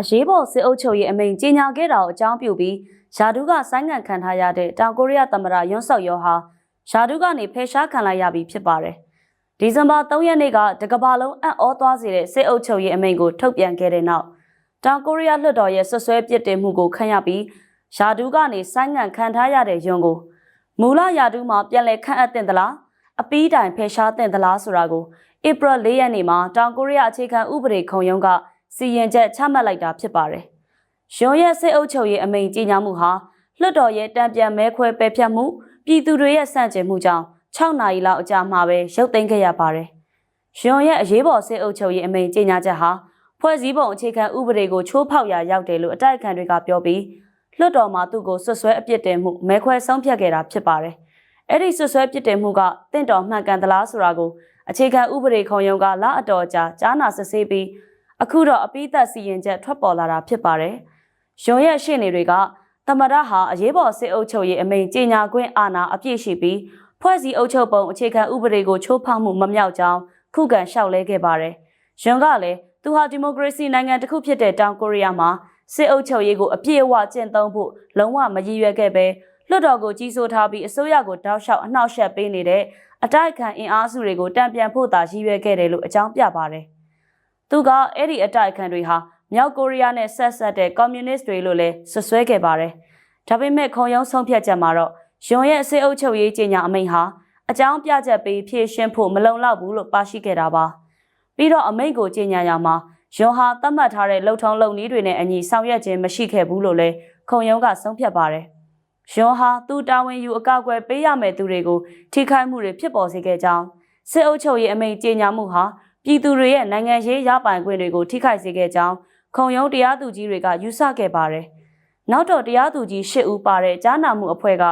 အရေးပေါ်စစ်အုပ်ချုပ်ရေးအမိန့်ကြေညာခဲ့တာကိုအကြောင်းပြုပြီးယာဒူးကဆိုင်းငံ့ခံထားရတဲ့တောင်ကိုရီးယားသမ္မတယွန်းဆော့ယောဟာယာဒူးကနေဖယ်ရှားခံလိုက်ရပြီဖြစ်ပါတယ်။ဒီဇင်ဘာ3ရက်နေ့ကတကဘာလုံးအံ့ဩသွားစေတဲ့စစ်အုပ်ချုပ်ရေးအမိန့်ကိုထုတ်ပြန်ခဲ့တဲ့နောက်တောင်ကိုရီးယားလွှတ်တော်ရဲ့ဆွဆွဲပစ်တင်မှုကိုခံရပြီးယာဒူးကနေဆိုင်းငံ့ခံထားရတဲ့ယွန်းကိုမူလယာဒူးမှာပြန်လည်ခန့်အပ်တင်သလားအပီးတိုင်ဖယ်ရှားတင်သလားဆိုတာကိုဧပြီ၄ရက်နေ့မှာတောင်ကိုရီးယားအခြေခံဥပဒေခုံရုံးက စီရင်ချက်ချမှတ်လိုက်တာဖြစ်ပါတယ်။ရုံးရဲ့စစ်အုပ်ချုပ်ရေးအမိန့်ကြီးညာမှုဟာလွှတ်တော်ရဲ့တံပြန်မဲခွဲပယ်ဖျက်မှုပြည်သူတွေရဲ့စန့်ကျင်မှုကြောင့်6နာရီလောက်အကြာမှာပဲရုပ်သိမ်းခဲ့ရပါတယ်။ရုံးရဲ့အရေးပေါ်စစ်အုပ်ချုပ်ရေးအမိန့်ကြီးညာချက်ဟာဖွဲ့စည်းပုံအခြေခံဥပဒေကိုချိုးဖောက်ရာရောက်တယ်လို့အတိုက်အခံတွေကပြောပြီးလွှတ်တော်မှာသူ့ကိုဆွဆွဲအပြစ်တင်မှုမဲခွဲဆုံးဖြတ်ခဲ့တာဖြစ်ပါတယ်။အဲ့ဒီဆွဆွဲပြစ်တင်မှုကတင့်တော်မှန်ကန်သလားဆိုတာကိုအခြေခံဥပဒေခုံရုံးကလအတော်ကြာကြားနာစစ်ဆေးပြီး အခုတော့အပိသက်စီရင်ချက်ထွက်ပေါ်လာတာဖြစ်ပါတယ်။ရုံရဲ့ရှေ့နေတွေကတမရဟာအရေးပေါ်စစ်အုပ်ချုပ်ရေးအမိန့်ကြေညာခွင့်အာဏာအပြည့်ရှိပြီးဖွဲ့စည်းအုပ်ချုပ်ပုံအခြေခံဥပဒေကိုချိုးဖောက်မှုမမြောက်ကြောင်းခုခံလျှောက်လဲခဲ့ပါတယ်။ရုံကလည်းသူဟာဒီမိုကရေစီနိုင်ငံတစ်ခုဖြစ်တဲ့တောင်ကိုရီးယားမှာစစ်အုပ်ချုပ်ရေးကိုအပြည့်အဝကျင့်သုံးဖို့လုံးဝမရည်ရွယ်ခဲ့ပဲလွှတ်တော်ကိုကြီးစိုးထားပြီးအစိုးရကိုတောက်လျှောက်အနှောက်အယှက်ပေးနေတဲ့အတိုက်ခံအင်အားစုတွေကိုတံပြန်ဖို့သာရည်ရွယ်ခဲ့တယ်လို့အကြောင်းပြပါတယ်။ သူကအဲ့ဒီအတိုက်ခံတွေဟာမြောက်ကိုရီးယားနဲ့ဆက်ဆက်တဲ့ကွန်မြူနစ်တွေလို့လည်းဆွဆွဲခဲ့ပါတယ်။ဒါပေမဲ့ခုံရုံးဆုံးဖြတ်ချက်မှာတော့ယွန်ရဲ့စစ်အုပ်ချုပ်ရေးကြီးညာအမိန့်ဟာအကြောင်းပြချက်ပေးဖြည့်ရှင်းဖို့မလုံလောက်ဘူးလို့ပါရှိခဲ့တာပါ။ပြီးတော့အမိန့်ကိုကြီးညာရမှာယွန်ဟာသတ်မှတ်ထားတဲ့လုံထုံလုံနည်းတွေနဲ့အညီဆောင်ရွက်ခြင်းမရှိခဲ့ဘူးလို့လည်းခုံရုံးကဆုံးဖြတ်ပါတယ်။ယွန်ဟာသူတာဝန်ယူအကောက်ကွယ်ပေးရမယ့်သူတွေကိုထိခိုက်မှုတွေဖြစ်ပေါ်စေခဲ့ကြောင်းစစ်အုပ်ချုပ်ရေးအမိန့်ကြေညာမှုဟာ ပြည်သူတွေရဲ့နိုင်ငံရေးရပိုင်ခွင့်တွေကိုထိခိုက်စေခဲ့ကြောင်းခုံရုံးတရားသူကြီးတွေကယူဆခဲ့ပါတယ်။နောက်တော့တရားသူကြီး၈ဦးပါတဲ့ကြားနာမှုအဖွဲ့က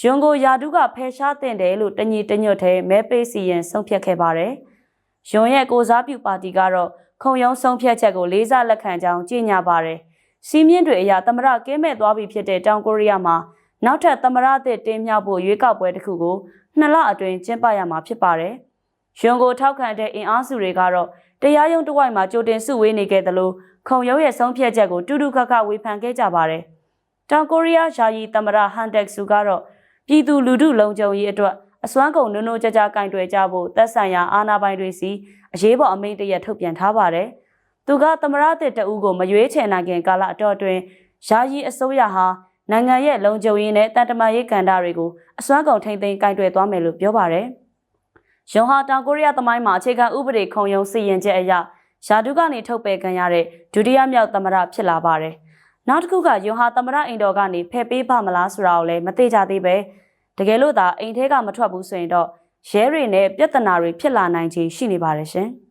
ယွန်ကိုယာဒုကဖယ်ရှားတင်တယ်လို့တညီတညွတ်ထဲမဲပေးစီရင်ဆုံးဖြတ်ခဲ့ပါတယ်။ယွန်ရဲ့ကိုစားပြုပါတီကတော့ခုံရုံးဆုံးဖြတ်ချက်ကိုလေးစားလက်ခံကြောင်းကြေညာပါတယ်။စီးမြင့်တွေအရသမရကင်းမဲ့သွားပြီဖြစ်တဲ့တောင်ကိုရီးယားမှာနောက်ထပ်သမရအသစ်တင်းမြောက်ဖို့ရွေးကောက်ပွဲတစ်ခုကိုနှစ်လအတွင်းကျင်းပရမှာဖြစ်ပါတယ်။ ရွန်ကိုထောက်ခံတဲ့အင်အားစုတွေကတော့တရားရုံးတစ်ဝိုက်မှာကြိုတင်စုဝေးနေခဲ့သလိုခုံရုံးရဲ့ဆုံးဖြတ်ချက်ကိုတူတူခါခါဝေဖန်ခဲ့ကြပါတယ်။တောင်ကိုရီးယားယာယီသမရဟန်တက်ဆူကတော့ပြည်သူလူထုလုံခြုံရေးအတွက်အစွမ်းကုန်နုံနုံကြကြကင်တွယ်ကြဖို့သက်ဆိုင်ရာအာဏာပိုင်တွေစီအရေးပေါ်အမိန့်တရက်ထုတ်ပြန်ထားပါတယ်။သူကသမရတဲ့တအူးကိုမရွေးချယ်နိုင်ခင်ကာလအတော်အတွင်းယာယီအစိုးရဟာနိုင်ငံရဲ့လုံခြုံရေးနဲ့တန်တမာရေးကဏ္ဍတွေကိုအစွမ်းကုန်ထိမ့်သိမ်းကင်တွယ်သွားမယ်လို့ပြောပါတယ်။ ယွန်ဟာတောင်ကိုရီးယားသမိုင်းမှာအခြေခံဥပဒေခုံရုံးစီရင်ချက်အရယာဒုကနေထုတ်ပယ်ခံရတဲ့ဒုတိယမြောက်သမရဖြစ်လာပါတယ်။နောက်တစ်ခုကယွန်ဟာသမရအိမ်တော်ကနေဖယ်ပေးပါမလားဆိုတာကိုလည်းမသိကြသေးပဲတကယ်လို့သာအိမ်ထဲကမထွက်ဘူးဆိုရင်တော့ရဲတွေနဲ့ပြဿနာတွေဖြစ်လာနိုင်ခြေရှိနေပါတယ်ရှင်။